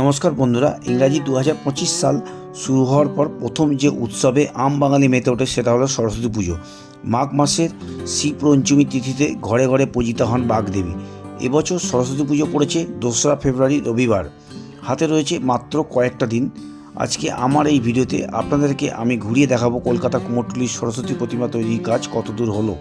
নমস্কার বন্ধুরা, ইংরাজি দু হাজার পঁচিশ সাল শুরু হওয়ার পর প্রথম যে উৎসবে আম বাঙালি মেতে ওঠে সেটা হলো সরস্বতী পুজো। মাঘ মাসের শ্রী পঞ্চমী তিথিতে ঘরে ঘরে পূজিতা হন বাগদেবী। এবছর সরস্বতী পুজো পড়েছে দোসরা ফেব্রুয়ারি রবিবার। হাতে রয়েছে মাত্র কয়েকটা দিন। আজকে আমার এই ভিডিওতে আপনাদেরকে আমি ঘুরিয়ে দেখাবো কলকাতা কুমোরটুলির সরস্বতী প্রতিমা তৈরির কাজ কতদূর হলো।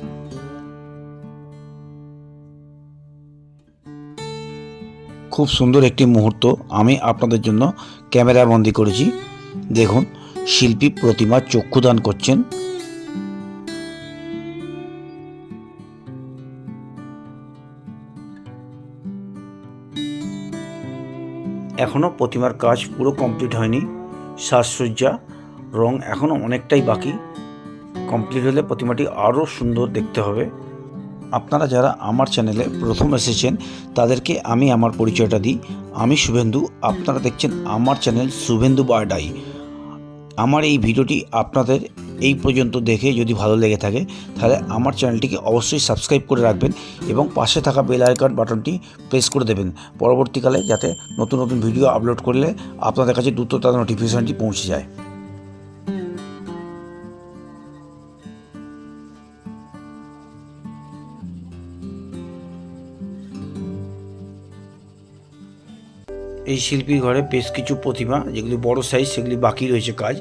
খুব সুন্দর একটি মুহূর্ত আমি আপনাদের জন্য ক্যামেরা বন্দি করেছি। দেখুন, শিল্পী প্রতিমা চক্ষুদান করছেন। এখনও প্রতিমার কাজ পুরো কমপ্লিট হয়নি। সাজসজ্জা, রং এখনও অনেকটাই বাকি। কমপ্লিট হলে প্রতিমাটি আরও সুন্দর দেখতে হবে। আপনারা যারা আমার চ্যানেলে প্রথম এসেছেন, তাদেরকে আমি আমার পরিচয়টা দিই। আমি শুভেন্দু, আপনারা দেখছেন আমার চ্যানেল শুভেন্দু বারডাই আমার এই ভিডিওটি আপনাদের এই পর্যন্ত দেখে যদি ভালো লেগে থাকে, তাহলে আমার চ্যানেলটিকে অবশ্যই সাবস্ক্রাইব করে রাখবেন এবং পাশে থাকা বেল আইকন বাটনটি প্রেস করে দেবেন পরবর্তীকালে যাতে নতুন নতুন ভিডিও আপলোড করলে আপনাদের কাছে দ্রুত তার নোটিফিকেশানটি পৌঁছে যায়। এই শিল্পীর ঘরে বেশ কিছু প্রতিমা, যেগুলি বড় সাইজ সেগুলি বাকি রয়েছে কাজ।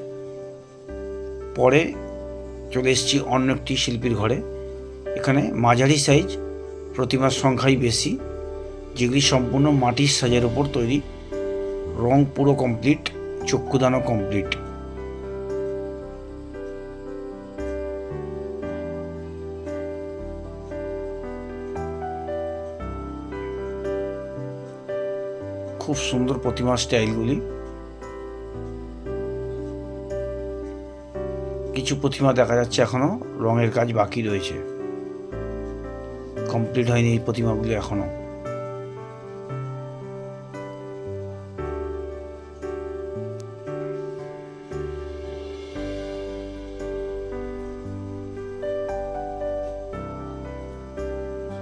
পরে চলে এসেছি অন্য একটি শিল্পীর ঘরে। এখানে মাঝারি সাইজ প্রতিমার সংখ্যাই বেশি, যেগুলি সম্পূর্ণ মাটির সাজের ওপর তৈরি। রং পুরো কমপ্লিট চক্ষুদানও কমপ্লিট খুব সুন্দর প্রতিমার স্টাইলগুলি। কিছু প্রতিমা দেখা যাচ্ছে এখনও, রঙের কাজ বাকি রয়েছে। কমপ্লিট হয়নি এই প্রতিমাগুলি এখনও।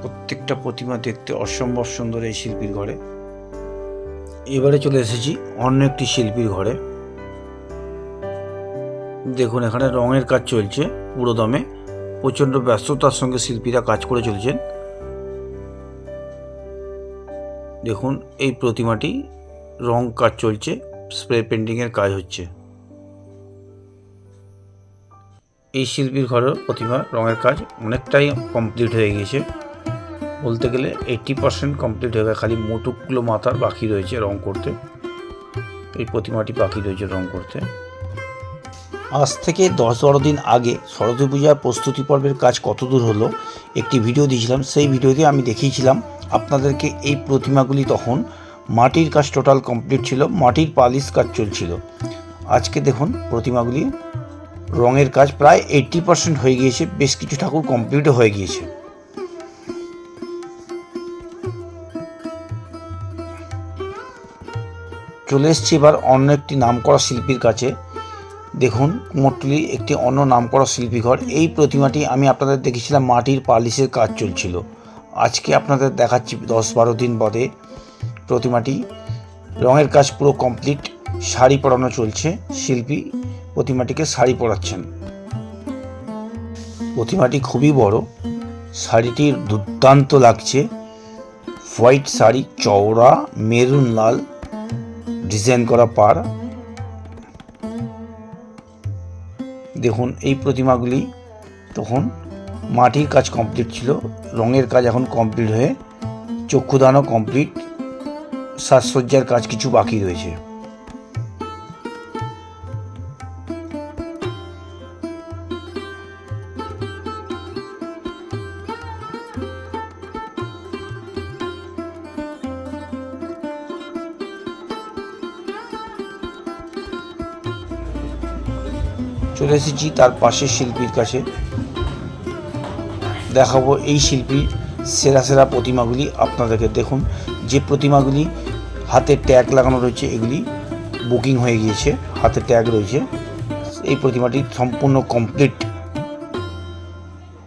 প্রত্যেকটা প্রতিমা দেখতে অসম্ভব সুন্দর এই শিল্পীর ঘরে। এবারে চলে এসেছি অন্য একটি শিল্পীর ঘরে। দেখুন, এখানে রঙের কাজ চলছে পুরো দমে প্রচণ্ড ব্যস্ততার সঙ্গে শিল্পীরা কাজ করে চলছেন। দেখুন, এই প্রতিমাটি রং কাজ চলছে, স্প্রে পেন্টিংয়ের কাজ হচ্ছে। এই শিল্পীর ঘরের প্রতিমা রঙের কাজ অনেকটাই কমপ্লিট হয়ে গিয়েছে। বলতে গেলে এইটটি পার্সেন্ট কমপ্লিট হয়ে গেছে। খালি মোটুকগুলো মাথার বাকি রয়েছে রং করতে। এই প্রতিমাটি বাকি রয়েছে রং করতে। আজ থেকে দশ বারো দিন আগে সরস্বতী পূজার প্রস্তুতি পর্বের কাজ কতদূর হলো, একটি ভিডিও দিয়েছিলাম। সেই ভিডিওতে আমি দেখিয়েছিলাম আপনাদেরকে এই প্রতিমাগুলি তখন মাটির কাজ টোটাল কমপ্লিট ছিল, মাটির পালিশ কাজ চলছিল। আজকে দেখুন প্রতিমাগুলি রঙের কাজ প্রায় এইট্টি পার্সেন্ট হয়ে গিয়েছে, বেশ কিছু ঠাকুর কমপ্লিটও হয়ে গিয়েছে। চলে এসছি এবার অন্য একটি নামকরা শিল্পীর কাছে। দেখুন কুমোরটুলি একটি অন্য নামকরা শিল্পীঘর এই প্রতিমাটি আমি আপনাদের দেখেছিলাম মাটির পালিশের কাজ চলছিল। আজকে আপনাদের দেখাচ্ছি দশ বারো দিন বাদে প্রতিমাটি। রঙের কাজ পুরো কমপ্লিট, শাড়ি পরানো চলছে। শিল্পী প্রতিমাটিকে শাড়ি পরাচ্ছেন। প্রতিমাটি খুবই বড় শাড়িটির দুর্দান্ত লাগছে। হোয়াইট শাড়ি, চওড়া, মেরুন, লাল। ডিজাইন করা পার। দেখুন, এই প্রতিমাগুলি তখন মাটির কাজ কমপ্লিট ছিল, রঙের কাজ এখন কমপ্লিট হয়ে চক্ষুদানও কমপ্লিট সাজসজ্জার কাজ কিছু বাকি রয়েছে। চলে এসেছি তার পাশের শিল্পীর কাছে। দেখাবো এই শিল্পীর সেরা সেরা প্রতিমাগুলি আপনাদেরকে দেখুন। যে প্রতিমাগুলি হাতে ট্যাগ লাগানো রয়েছে এগুলি বুকিং হয়ে গিয়েছে, হাতে ট্যাগ রয়েছে। এই প্রতিমাটি সম্পূর্ণ কমপ্লিট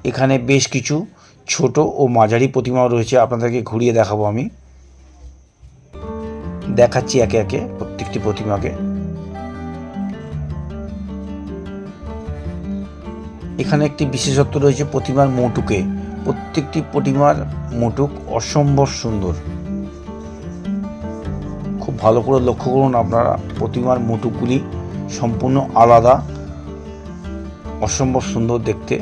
এখানে বেশ কিছু ছোট ও মাঝারি প্রতিমাও রয়েছে আপনাদেরকে ঘুরিয়ে দেখাবো আমি। দেখাচ্ছি একে একে প্রত্যেকটি প্রতিমাকে। এখানে একটি বিশেষত্ব রয়েছে প্রতিমার মোটুকে। প্রত্যেকটি প্রতিমার মোটুক অসম্ভব সুন্দর। খুব ভালো করে লক্ষ্য করুন আপনারা, প্রতিমার মোটুকগুলি সম্পূর্ণ আলাদা, অসম্ভব সুন্দর দেখতে।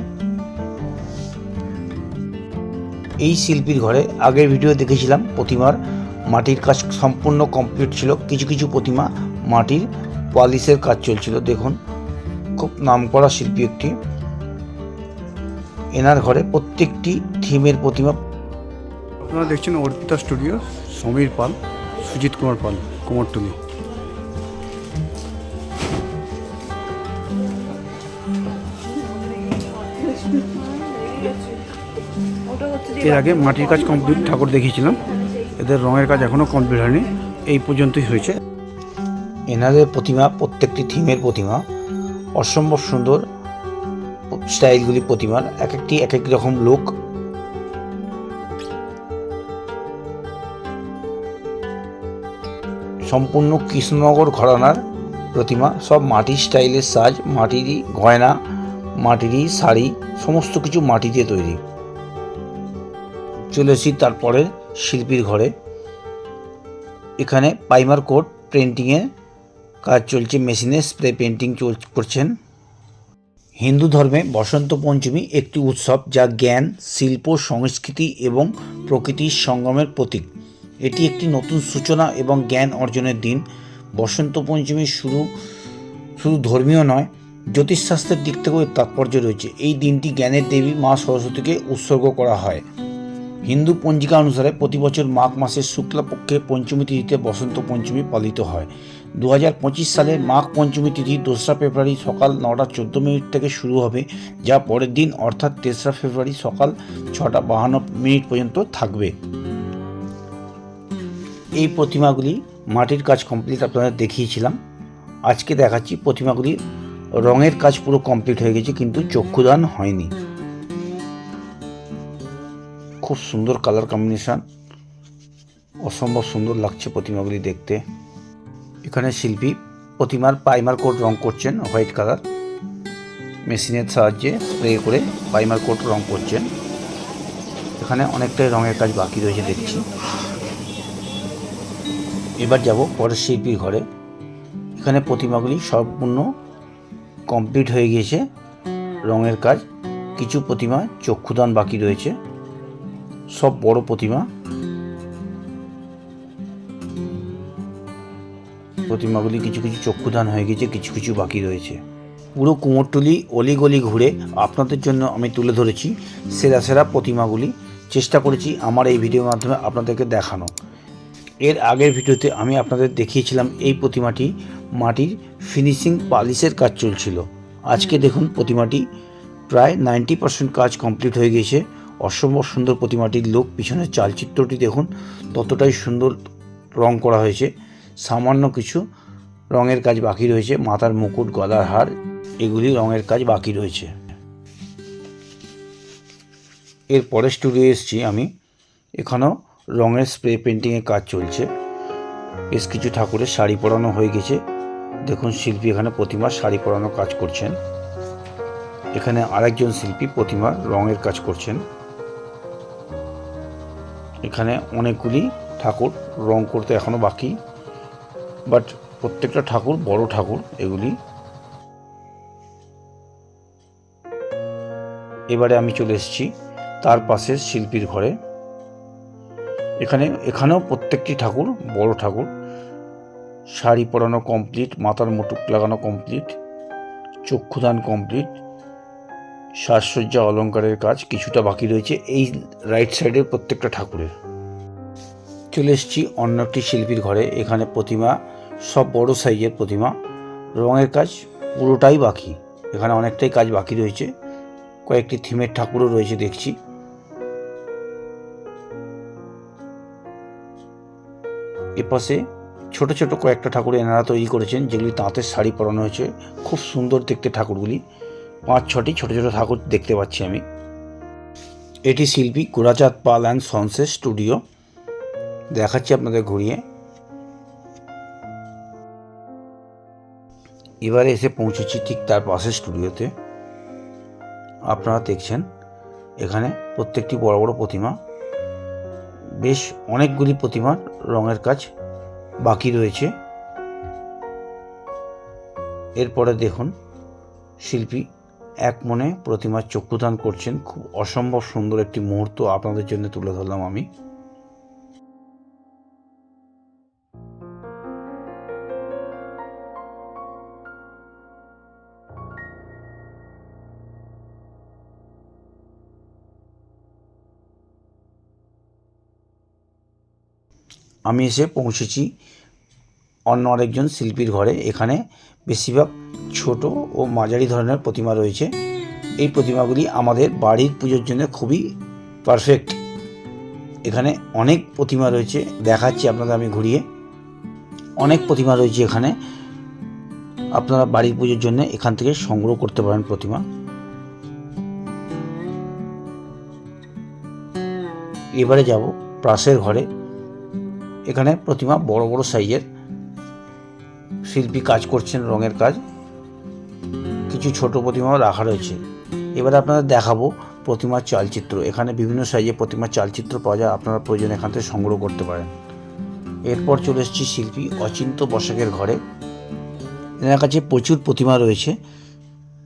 এই শিল্পীর ঘরে আগের ভিডিও দেখেছিলাম, প্রতিমার মাটির কাজ সম্পূর্ণ কমপ্লিট ছিল। কিছু কিছু প্রতিমা মাটির পালিশের কাজ চলছিল। দেখুন, খুব নামকরা শিল্পী একটি। এনার ঘরে প্রত্যেকটি থিমের প্রতিমা। আপনারা দেখছেন অর্পিতা স্টুডিও সমীর পাল সুজিত কুমার পাল কুমারটুলি এর আগে মাটির কাজ কমপ্লিট ঠাকুর দেখিয়েছিলাম। এদের রঙের কাজ এখনও কমপ্লিট হয়নি। এই পর্যন্তই হয়েছে। এনাদের প্রতিমা প্রত্যেকটি থিমের প্রতিমা অসম্ভব সুন্দর স্টাইলগুলি প্রতিমার এক একটি এক এক রকম লোক সম্পূর্ণ কৃষ্ণনগর ঘরানার প্রতিমা, সব মাটির স্টাইলের সাজ, মাটিরই গয়না, মাটিরই শাড়ি, সমস্ত কিছু মাটি দিয়ে তৈরি। চলে এসেছি তারপরে শিল্পীর ঘরে। এখানে পাইমার কোট প্রিন্টিংয়ের কাজ চলছে, মেশিনে স্প্রে পেন্টিং করছেন। হিন্দু ধর্মে বসন্ত পঞ্চমী একটি উৎসব যা জ্ঞান, শিল্প, সংস্কৃতি এবং প্রকৃতির সঙ্গমের প্রতীক। এটি একটি নতুন সূচনা এবং জ্ঞান অর্জনের দিন। বসন্ত পঞ্চমী শুরু, শুধু ধর্মীয় নয়, জ্যোতিষশাস্ত্রের দিক থেকেও তাৎপর্য রয়েছে। এই দিনটি জ্ঞানের দেবী মা সরস্বতীকে উৎসর্গ করা হয়। হিন্দু পঞ্জিকা অনুসারে প্রতি বছর মাঘ মাসের শুক্লাপক্ষে পঞ্চমী তিথিতে বসন্ত পঞ্চমী পালিত হয়। দু হাজার পঁচিশ সালে মাঘ পঞ্চমী তিথি দোসরা ফেব্রুয়ারি সকাল নটা চোদ্দ মিনিট থেকে শুরু হবে, যা পরের দিন অর্থাৎ তেসরা ফেব্রুয়ারি সকাল ছটা বাহান্ন মিনিট পর্যন্ত থাকবে। এই প্রতিমাগুলি মাটির কাজ কমপ্লিট আপনাদের দেখিয়েছিলাম। আজকে দেখাচ্ছি প্রতিমাগুলি রঙের কাজ পুরো কমপ্লিট হয়ে গেছে, কিন্তু চক্ষুদান হয়নি। খুব সুন্দর কালার কম্বিনেশন অসম্ভব সুন্দর লাগছে প্রতিমাগুলি দেখতে। এখানে শিল্পী প্রতিমার প্রাইমার কোট রং করছেন, হোয়াইট কালার। মেশিনের সাহায্যে স্প্রে করে প্রাইমার কোট রং করছেন। এখানে অনেকটাই রঙের কাজ বাকি রয়েছে দেখছি। এবার যাব পরের শিল্পীর ঘরে। এখানে প্রতিমাগুলি সম্পূর্ণ কমপ্লিট হয়ে গিয়েছে। রঙের কাজ, কিছু প্রতিমা, চক্ষুদান বাকি রয়েছে। সব বড় প্রতিমা। প্রতিমাগুলি কিছু কিছু চক্ষুদান হয়ে গেছে, কিছু কিছু বাকি রয়েছে। পুরো কুমোরটুলি অলিগলি ঘুরে আপনাদের জন্য আমি তুলে ধরেছি সেরা সেরা প্রতিমাগুলি। চেষ্টা করেছি আমার এই ভিডিওর মাধ্যমে আপনাদেরকে দেখানো। এর আগের ভিডিওতে আমি আপনাদের দেখিয়েছিলাম এই প্রতিমাটি, মাটির ফিনিশিং পালিশের কাজ চলছিল। আজকে দেখুন প্রতিমাটি প্রায় নাইনটি পার্সেন্ট কাজ কমপ্লিট হয়ে গেছে অসম্ভব সুন্দর প্রতিমাটির লোক, পিছনের চালচিত্রটি দেখুন, ততটাই সুন্দর রং করা হয়েছে। সামান্য কিছু রঙের কাজ বাকি রয়েছে। মাথার মুকুট, গলার হার, এগুলি রঙের কাজ বাকি রয়েছে। এর পরের স্টুডিও এসেছি আমি। এখানেও রঙের স্প্রে পেন্টিংয়ের কাজ চলছে। বেশ কিছু ঠাকুরের শাড়ি পরানো হয়ে গেছে। দেখুন, শিল্পী এখানে প্রতিমার শাড়ি পরানো কাজ করছেন। এখানে আরেকজন শিল্পী প্রতিমার রঙের কাজ করছেন। এখানে অনেকগুলি ঠাকুর রং করতে এখনও বাকি। বাট প্রত্যেকটা ঠাকুর বড় ঠাকুর, এগুলি। এবারে আমি চলে এসেছি তার পাশে শিল্পীর ঘরে। এখানে, এখানেও প্রত্যেকটি ঠাকুর বড় ঠাকুর। শাড়ি পরানো কমপ্লিট মাথার মুটুক লাগানো কমপ্লিট চক্ষুদান কমপ্লিট সাজসজ্জা অলঙ্কারের কাজ কিছুটা বাকি রয়েছে এই রাইট সাইডের প্রত্যেকটা ঠাকুরের। চলে এসেছি অন্য একটি শিল্পীর ঘরে। এখানে প্রতিমা, সব বড় সাইজের প্রতিমা। রঙের কাজ পুরোটাই বাকি। এখানে অনেকটাই কাজ বাকি রয়েছে। কয়েকটি থিমের ঠাকুরও রয়েছে দেখছি। এপাশে ছোট ছোট কয়েকটা ঠাকুর এনারা তৈরি করেছেন, যেগুলি তাঁতের শাড়ি পরানো হয়েছে। খুব সুন্দর দেখতে ঠাকুরগুলি। পাঁচ, ছটি ছোট ছোট ঠাকুর দেখতে পাচ্ছি আমি। এটি শিল্পী গোরাচাঁদ পাল অ্যান্ড সন্সের স্টুডিও। দেখাচ্ছি আপনাদের ঘুরিয়ে। এবারে এসে পৌঁছেছি ঠিক তার পাশের স্টুডিওতে। আপনারা দেখছেন এখানে প্রত্যেকটি বড় বড় প্রতিমা। বেশ অনেকগুলি প্রতিমার রঙের কাজ বাকি রয়েছে। এরপরে দেখুন, শিল্পী এক মনে প্রতিমার চক্ষুদান করছেন। খুব অসম্ভব সুন্দর একটি মুহূর্ত আপনাদের জন্য তুলে ধরলাম আমি। আমি এসে পৌঁছেছি অন্য আরেকজন শিল্পীর ঘরে। এখানে বেশিরভাগ ছোট ও মাঝারি ধরনের প্রতিমা রয়েছে। এই প্রতিমাগুলি আমাদের বাড়ির পুজোর জন্য খুবই পারফেক্ট এখানে অনেক প্রতিমা রয়েছে। দেখাচ্ছি আপনাদের আমি ঘুরিয়ে। অনেক প্রতিমা রয়েছে এখানে। আপনারা বাড়ির পুজোর জন্য এখান থেকে সংগ্রহ করতে পারেন প্রতিমা। এবারে যাব প্রাসের ঘরে। এখানে প্রতিমা বড় বড় সাইজের। শিল্পী কাজ করছেন রঙের কাজ। কিছু ছোট প্রতিমাও রাখা রয়েছে। এবারে আপনাদের দেখাবো প্রতিমার চালচিত্র। এখানে বিভিন্ন সাইজের প্রতিমার চালচিত্র পাওয়া যায়। আপনারা প্রয়োজন এখান থেকে সংগ্রহ করতে পারেন। এরপর চলে এসেছি শিল্পী অচিন্ত বসাকের ঘরে। এনার কাছে প্রচুর প্রতিমা রয়েছে।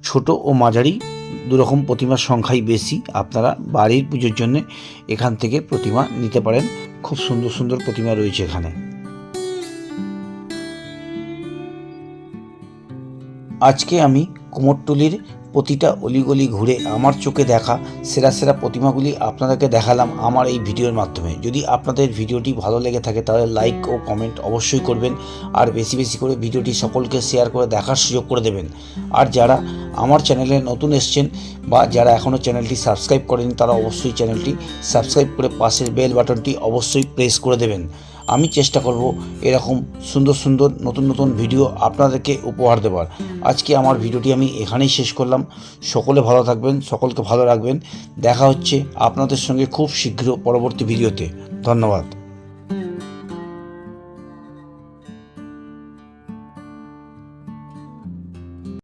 ছোট ও মাঝারি। দুরকম প্রতিমার সংখ্যাই বেশি, আপনারা বাড়ির পুজোর জন্য এখান থেকে প্রতিমা নিতে পারেন। খুব সুন্দর সুন্দর প্রতিমা রয়েছে এখানে। আজকে আমি কুমোরটুলির প্রতিটা অলিগলি ঘুরে আমার চোখে দেখা সেরা সেরা প্রতিমাগুলি আপনাদেরকে দেখালাম আমার এই ভিডিওর মাধ্যমে। যদি আপনাদের ভিডিওটি ভালো লেগে থাকে তাহলে লাইক ও কমেন্ট অবশ্যই করবেন আর বেশি বেশি করে ভিডিওটি সকলকে শেয়ার করে দেখার সুযোগ করে দেবেন। আর যারা আমার চ্যানেলে নতুন এসছেন বা যারা এখনও চ্যানেলটি সাবস্ক্রাইব করেনি তারা অবশ্যই চ্যানেলটি সাবস্ক্রাইব করে পাশের বেল বাটনটি অবশ্যই প্রেস করে দেবেন। আমি চেষ্টা করব এরকম সুন্দর সুন্দর নতুন নতুন ভিডিও আপনাদেরকে উপহার দেওয়ার আজকে আমার ভিডিওটি আমি এখানেই শেষ করলাম। সকলে ভালো থাকবেন সকলকে ভালো রাখবেন। দেখা হচ্ছে আপনাদের সঙ্গে খুব শীঘ্র পরবর্তী ভিডিওতে। ধন্যবাদ।